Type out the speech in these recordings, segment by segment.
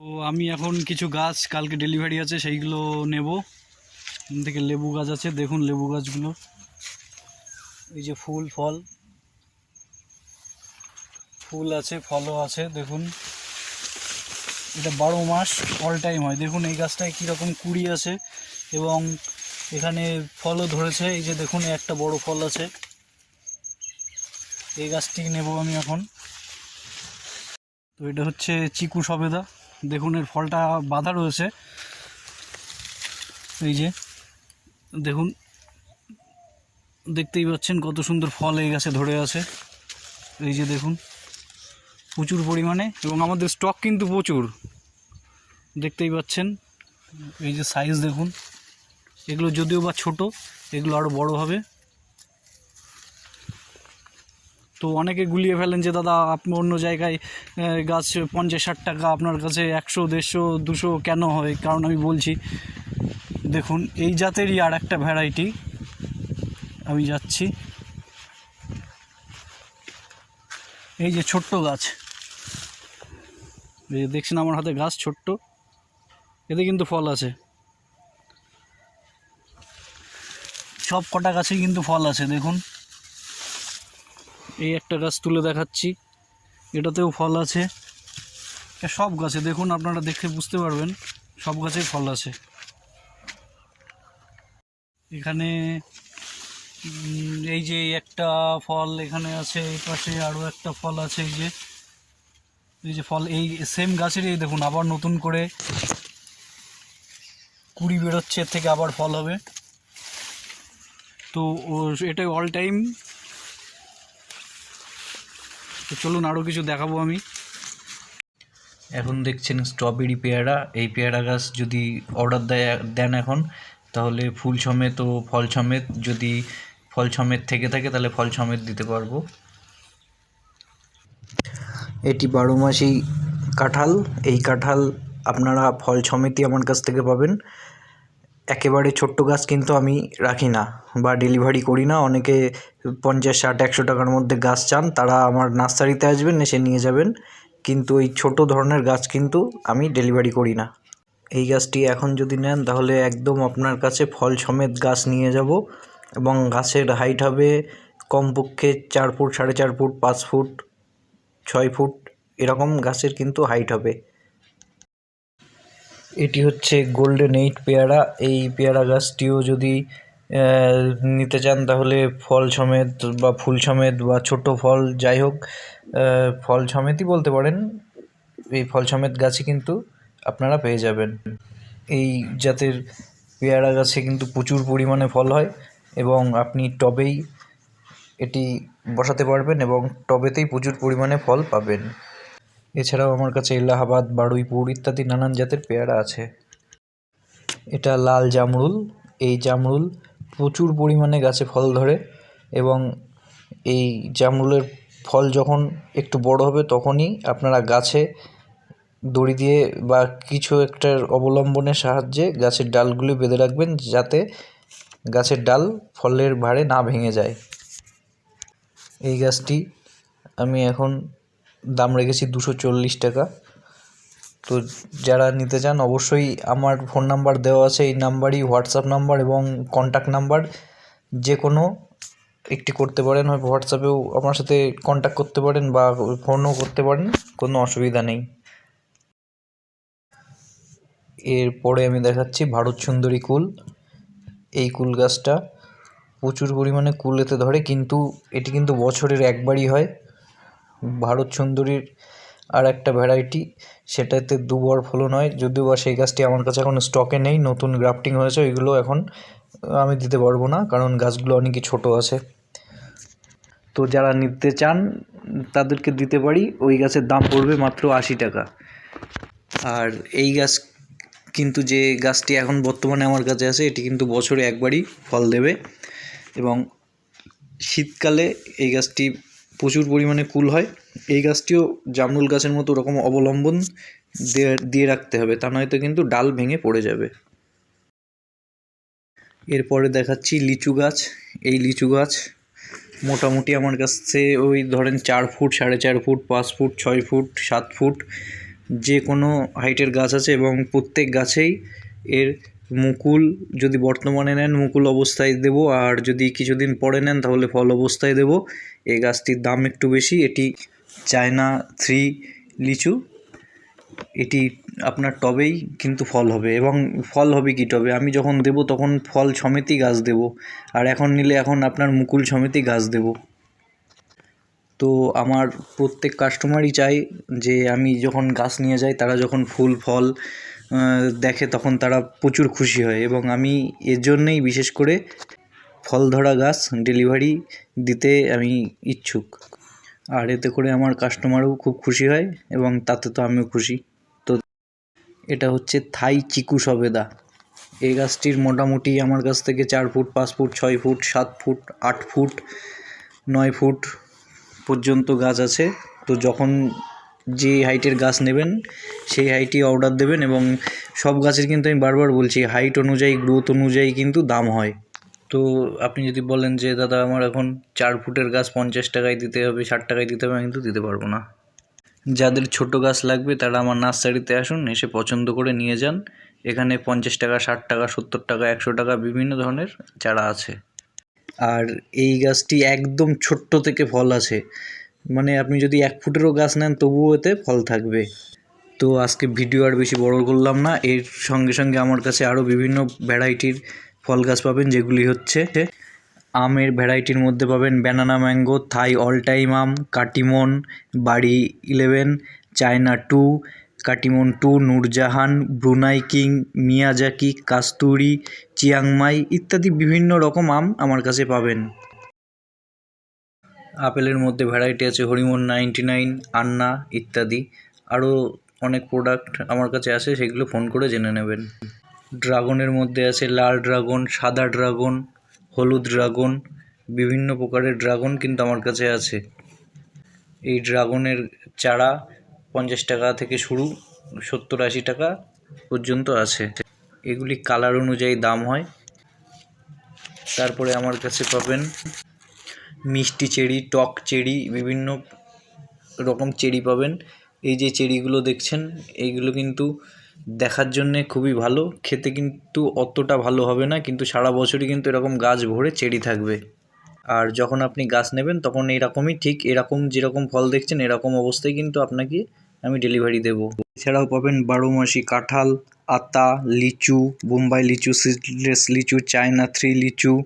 তো আমি এখন কিছু গাছ কালকে ডেলিভারি আছে, সেইগুলো নেব। এখান থেকে লেবু গাছ আছে, দেখুন লেবু গাছগুলো। এই যে ফুল, ফল। ফুল আছে, ফলও আছে, দেখুন। এটা বারো মাস অল টাইম হয়। দেখুন এই গাছটায় কীরকম কুড়ি আছে এবং এখানে ফলও ধরেছে। এই যে দেখুন একটা বড় ফল আছে। এই গাছটি নেব আমি এখন। তো এটা হচ্ছে চিকু সবেদা। দেখুন, এর ফলটা বাঁধা রয়েছে। এই যে, দেখুন, দেখতেই পাচ্ছেন কত সুন্দর ফল এই গাছে ধরে আছে। এই যে, দেখুন, প্রচুর পরিমাণে এবং আমাদের স্টক কিন্তু প্রচুর। দেখতেই পাচ্ছেন, এই যে সাইজ দেখুন, এগুলো যদিও বা ছোট, এগুলো আরও বড় হবে। তো অনেকে গুলিয়ে ফেলেন যে, দাদা, আপনি অন্য জায়গায় গাছ পঞ্চাশ, ষাট টাকা, আপনার কাছে একশো, দেড়শো, দুশো কেন হয়? কারণ আমি বলছি, দেখুন, এই জাতেরই আর একটা ভ্যারাইটি আমি যাচ্ছি। এই যে ছোট্ট গাছ। দেখছেন আমার হাতে গাছ ছোট্ট। এতে কিন্তু ফল আছে। সব কটা গাছে কিন্তু ফল আছে, দেখুন। এই একটা গাছ তুলে দেখাচ্ছি। এটাতেও ফল আছে। সব গাছে, দেখুন আপনারা দেখে বুঝতে পারবেন, সব গাছেই ফল আছে। এখানে এই যে একটা ফল এখানে আছে, এই পাশে আরও একটা ফল আছে, এই যে এই যে ফল, এই সেম গাছেরই, এই দেখুন, আবার নতুন করে কুড়ি বেরোচ্ছে, এর থেকে আবার ফল হবে। তো এটাই অল টাইম তো চলুন আরও কিছু দেখাবো আমি। এখন দেখছেন স্ট্রবেরি পেয়ারা। এই পেয়ারা গাছ যদি অর্ডার দেয়, দেন এখন, তাহলে ফুল সমেত ও ফল সমেত যদি ফল সমেত থেকে থাকে, তাহলে ফল সমেত দিতে পারব। এটি বারো মাসি কাঁঠাল। এই কাঁঠাল আপনারা ফল সমেতই আমার কাছ থেকে পাবেন। একেবারে ছোট্ট গাছ কিন্তু আমি রাখি না বা ডেলিভারি করি না। অনেকে পঞ্চাশ, ষাট, একশো টাকার মধ্যে গাছ চান, তারা আমার নার্সারিতে আসবেন, এসে নিয়ে যাবেন। কিন্তু এই ছোট ধরনের গাছ কিন্তু আমি ডেলিভারি করি না। এই গাছটি এখন যদি নেন, তাহলে একদম আপনার কাছে ফল সমেত গাছ নিয়ে যাব এবং গাছের হাইট হবে কমপক্ষে চার ফুট, সাড়ে চার ফুট, পাঁচ ফুট, ছয় ফুট, এরকম গাছের কিন্তু হাইট হবে। এটি হচ্ছে গোল্ডেন এইট পেয়ারা। এই পেয়ারা গাছটিও যদি নিতে চান তাহলে ফল সমেত বা ফুল সমেত বা ছোট ফল যাই হোক ফল সমেতই বলতে পারেন। এই ফল সমেত গাছই কিন্তু আপনারা পেয়ে যাবেন। এই জাতের পেয়ারা গাছে কিন্তু প্রচুর পরিমাণে ফল হয় এবং আপনি টবেই এটি বসাতে পারবেন এবং টবেতেই প্রচুর পরিমাণে ফল পাবেন। এছাড়াও আমার কাছে এলাহাবাদ, বারুইপুর ইত্যাদি নানান জাতের পেয়ারা আছে। এটা লাল জামরুল। এই জামরুল প্রচুর পরিমাণে গাছে ফল ধরে এবং এই জামরুলের ফল যখন একটু বড় হবে তখনই আপনারা গাছে দড়ি দিয়ে বা কিছু একটার অবলম্বনের সাহায্যে গাছের ডালগুলি বেঁধে রাখবেন যাতে গাছের ডাল ফলের ভারে না ভেঙে যায়। এই গাছটি আমি এখন দাম রেখেছি দুশো চল্লিশ টাকা। তো যারা নিতে চান অবশ্যই আমার ফোন নাম্বার দেওয়া আছে, এই নাম্বারই হোয়াটসঅ্যাপ নাম্বার এবং কন্ট্যাক্ট নাম্বার যে কোনো একটি করতে পারেন হয় হোয়াটসঅ্যাপেও আমার সাথে কন্ট্যাক্ট করতে পারেন বা ফোনও করতে পারেন, কোনো অসুবিধা নেই। এরপরে আমি দেখাচ্ছি ভারত সুন্দরী কুল। এই কুল গাছটা প্রচুর পরিমাণে কুল এতে ধরে, কিন্তু এটি কিন্তু বছরের একবারই হয়। ভারত সুন্দরীর আর একটা ভ্যারাইটি সেটাতে দুবার ফলন হয় যদিও বা সেই গাছটি আমার কাছে এখন স্টকে নেই, নতুন গ্রাফটিং হয়েছে, ওইগুলো এখন আমি দিতে পারব না, কারণ গাছগুলো অনেকই ছোট আছে। তো যারা নিতে চান, তাদেরকে দিতে পারি, ওই গাছের দাম পড়বে মাত্র আশি টাকা। আর এই গাছ কিন্তু যে গাছটি এখন বর্তমানে আমার কাছে আছে, এটি কিন্তু বছরে একবারই ফল দেবে। এবং শীতকালে এই গাছটি প্রচুর পরিমাণে কুল হয়। এই গাছটিও জামরুল গাছের মতো ওরকম অবলম্বন দিয়ে দিয়ে রাখতে হবে, তা নয়তো কিন্তু ডাল ভেঙে পড়ে যাবে। এরপরে দেখাচ্ছি লিচু গাছ। এই লিচু গাছ মোটামুটি আমার কাছে ওই ধরেন চার ফুট, সাড়ে চার ফুট, পাঁচ ফুট, ছয় ফুট, সাত ফুট, যে কোনো হাইটের গাছ আছে এবং প্রত্যেক গাছেই এর মুকুল যদি বর্তমানে নেন, মুকুল অবস্থায় দেব। আর যদি কিছুদিন পরে নেন, তাহলে ফল অবস্থায় দেব। এই গাছটির দাম একটু বেশি। এটি চায়না থ্রি লিচু। এটি আপনার টবেই কিন্তু ফল হবে। এবং ফল হবে কি টবে? আমি যখন দেব, তখন ফল সমেতই গাছ দেব। আর এখন নিলে এখন আপনার মুকুল সমেতই গাছ দেব। তো আমার প্রত্যেক কাস্টমারই চাই যে, আমি যখন গাছ নিয়ে যাই, তারা যখন ফুল, ফল দেখে তখন তারা প্রচুর খুশি হয় এবং আমি এর জন্যেই বিশেষ করে ফল ধরা গাছ ডেলিভারি দিতে আমি ইচ্ছুক। আর এতে করে আমার কাস্টমারও খুব খুশি হয় এবং তাতে তো আমিও খুশি। তো এটা হচ্ছে থাই চিকু সবেদা। এই গাছটির মোটামুটি আমার কাছ থেকে চার ফুট, পাঁচ ফুট, ছয় ফুট, সাত ফুট, আট ফুট, নয় ফুট পর্যন্ত গাছ আছে। তো যখন যে হাইটের গাছ নেবেন, সেই হাইটই অর্ডার দেবেন এবং সব গাছের কিন্তু আমি বারবার বলছি হাইট অনুযায়ী গ্রোথ অনুযায়ী কিন্তু দাম হয়। তো আপনি যদি বলেন যে, দাদা, আমার এখন চার ফুটের গাছ পঞ্চাশ টাকায় দিতে হবে, ষাট টাকায় দিতে হবে, আমি কিন্তু দিতে পারব না। যাদের ছোট গাছ লাগবে, তারা আমার নার্সারিতে আসুন, এসে পছন্দ করে নিয়ে যান। এখানে পঞ্চাশ টাকা, ষাট টাকা, সত্তর টাকা, একশো টাকা, বিভিন্ন ধরনের চারা আছে। আর এই গাছটি একদম ছোট্ট থেকে ফল আছে। মানে আপনি যদি এক ফুটেরও গাছ নেন, তবুও এতে ফল থাকবে। তো আজকে ভিডিও আর বেশি বড় করলাম না। এর সঙ্গে সঙ্গে আমার কাছে আরও বিভিন্ন ভ্যারাইটির ফল গাছ পাবেন, যেগুলি হচ্ছে আমের ভ্যারাইটির মধ্যে পাবেন banana mango, Thai all time আম, Katimon, Bari eleven, China two, Katimon two, Noorjahan, Brunei king, Miyazaki, Kasturi, Chiang Mai ইত্যাদি বিভিন্ন রকম আম আমার কাছে পাবেন। আপেলের মধ্যে ভ্যারাইটি আছে হরিমন নাইনটি নাইন আন্না ইত্যাদি। আরও অনেক প্রোডাক্ট আমার কাছে আছে, সেগুলো ফোন করে জেনে নেবেন। ড্রাগনের মধ্যে আছে লাল ড্রাগন, সাদা ড্রাগন, হলুদ ড্রাগন, বিভিন্ন প্রকারের ড্রাগন কিন্তু আমার কাছে আছে। এই ড্রাগনের চারা পঞ্চাশ টাকা থেকে শুরু, সত্তর আশি টাকা পর্যন্ত আছে। এগুলি কালার অনুযায়ী দাম হয়। তারপরে আমার কাছে পাবেন মিষ্টি চেরি, টক চেরি, বিভিন্ন রকম চেরি পাবেন। এই যে চেরিগুলো দেখছেন, এইগুলো কিন্তু দেখার জন্যে খুবই ভালো। খেতে কিন্তু অতটা ভালো হবে না, কিন্তু সারা বছরই কিন্তু এরকম গাছ ভরে চেরি থাকবে। আর যখন আপনি গাছ নেবেন, তখন এরকমই ঠিক এরকম যেরকম ফল দেখছেন, এরকম অবস্থায় কিন্তু আপনাকে আমি ডেলিভারি দেবো। এছাড়াও পাবেন বারো মাসি কাঁঠাল, আতা, লিচু, বোম্বাই লিচু, সিডলেস লিচু, চায়না থ্রি লিচু,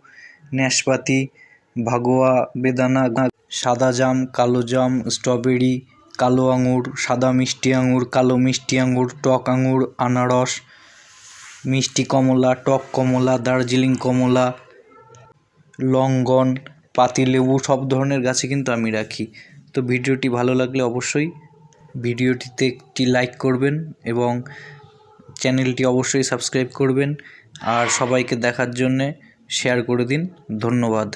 ন্যাশপাতি ভাগোয়া বেদানা সাদা জাম, কালো জাম, স্ট্রবেরি, কালো আঙুর, সাদা মিষ্টি আঙুর, কালো মিষ্টি আঙুর, টক আঙুর, আনারস, মিষ্টি কমলা, টক কমলা, দার্জিলিং কমলা, লঙ্গন, পাতিলেবু, সব ধরনের গাছে কিন্তু আমি রাখি। তো ভিডিওটি ভালো লাগলে অবশ্যই ভিডিওটিতে একটি লাইক করবেন এবং চ্যানেলটি অবশ্যই সাবস্ক্রাইব করবেন। আর সবাইকে দেখার জন্যে শেয়ার করে দিন। ধন্যবাদ।